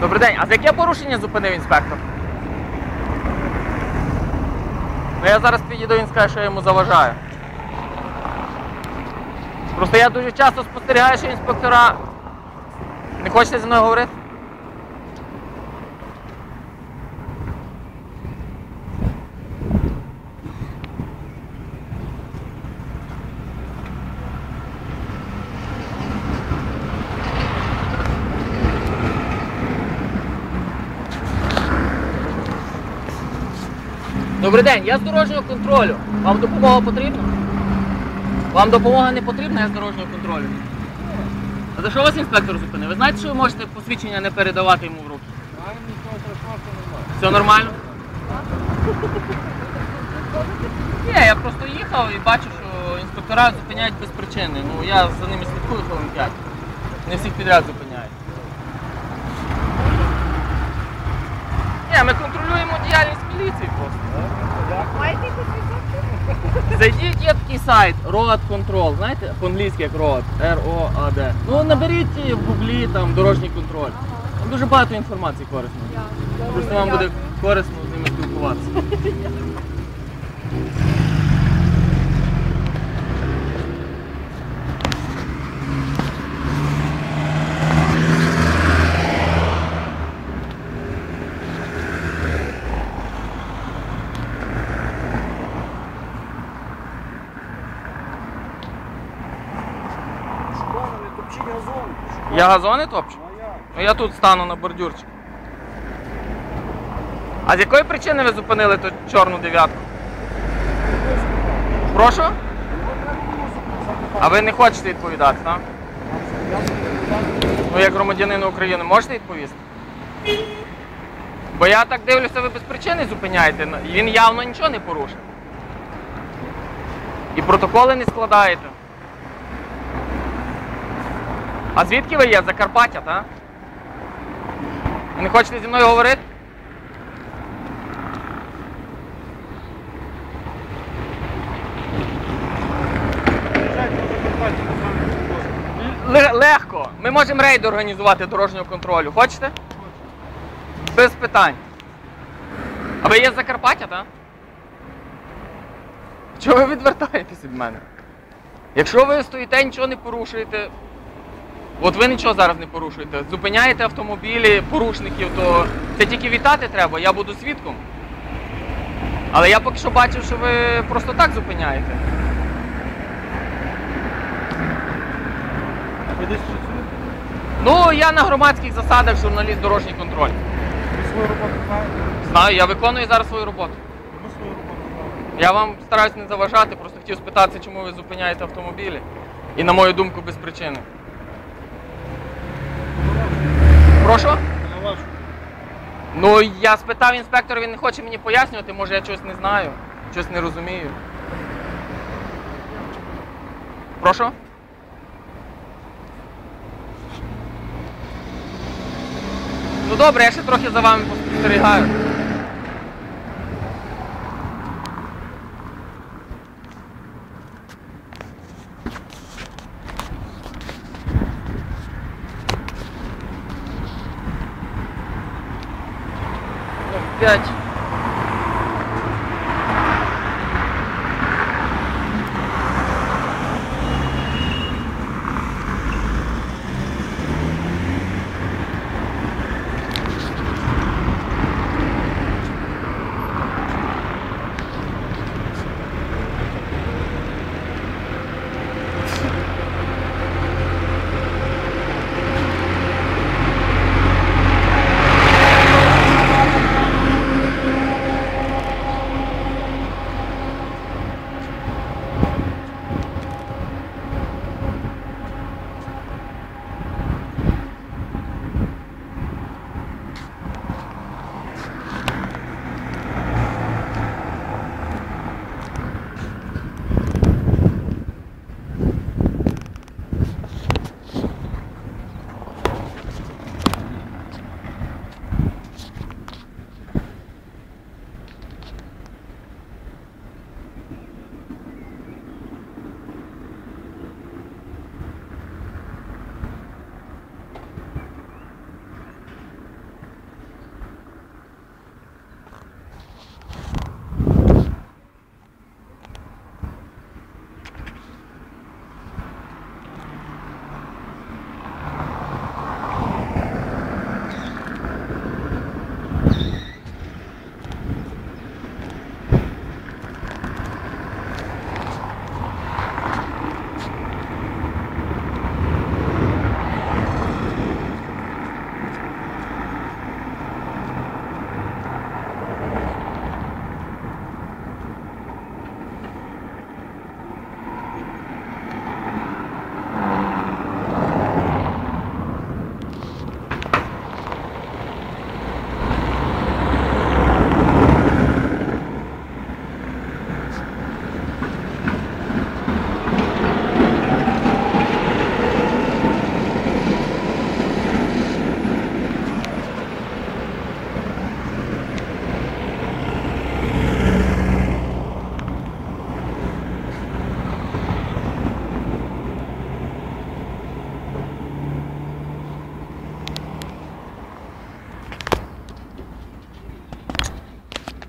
Добрий день, а за яке порушення зупинив інспектор? Ну я зараз підійду, він скаже, що я йому заважаю. Просто я дуже часто спостерігаю, що інспектора. Не хочете зі мною говорити? Добрий день, я з дорожнього контролю. Вам допомога потрібна? Вам допомога не потрібна, я з дорожнього контролю. А за що вас інспектор зупинив? Ви знаєте, що ви можете посвідчення не передавати йому в руки? Все нормально? Ні, я просто їхав і бачу, що інспектора зупиняють без причини. Ну я за ними слідкую хвилин 5. Не всіх підряд зупиняють. Ні, ми контролюємо діяльність міліції просто. Зайдіть, є такий сайт Road Control, знаєте, по-англійськи як Road, R-O-A-D. Ну наберіть в гуглі там дорожній контроль. Там дуже багато інформації корисної. Просто вам буде корисно з ними спілкуватися. топчіть газон. Я газони топчу? Ну я тут стану на бордюрчик. А з якої причини ви зупинили ту чорну дев'ятку? Прошу? А ви не хочете відповідати, так? Ну, як громадянин України, можете відповісти? Бо я так дивлюся, ви без причини зупиняєте. Він явно нічого не порушив. І протоколи не складаєте. А звідки ви є? Закарпаття, так? Не хочете зі мною говорити? Легко. Ми можемо рейд організувати дорожнього контролю. Хочете? Без питань. А ви є з Закарпаття, так? Чого ви відвертаєтесь від мене? Якщо ви стоїте, нічого не порушуєте. От ви нічого зараз не порушуєте. Зупиняєте автомобілі порушників, то це тільки вітати треба, я буду свідком. Але я поки що бачив, що ви просто так зупиняєте. Ви десь працюєте? Ну, я на громадських засадах журналіст дорожній контроль. Ви свою роботу знаєте? Знаю, я виконую зараз свою роботу. Ми свою роботу знаємо. Я вам стараюсь не заважати, просто хотів спитатися, чому ви зупиняєте автомобілі. І на мою думку, без причини. Прошу? На вашу. Ну я спитав інспектора, він не хоче мені пояснювати, може я щось не знаю, щось не розумію. Прошу? Ну добре, я ще трохи за вами спостерігаю. 5.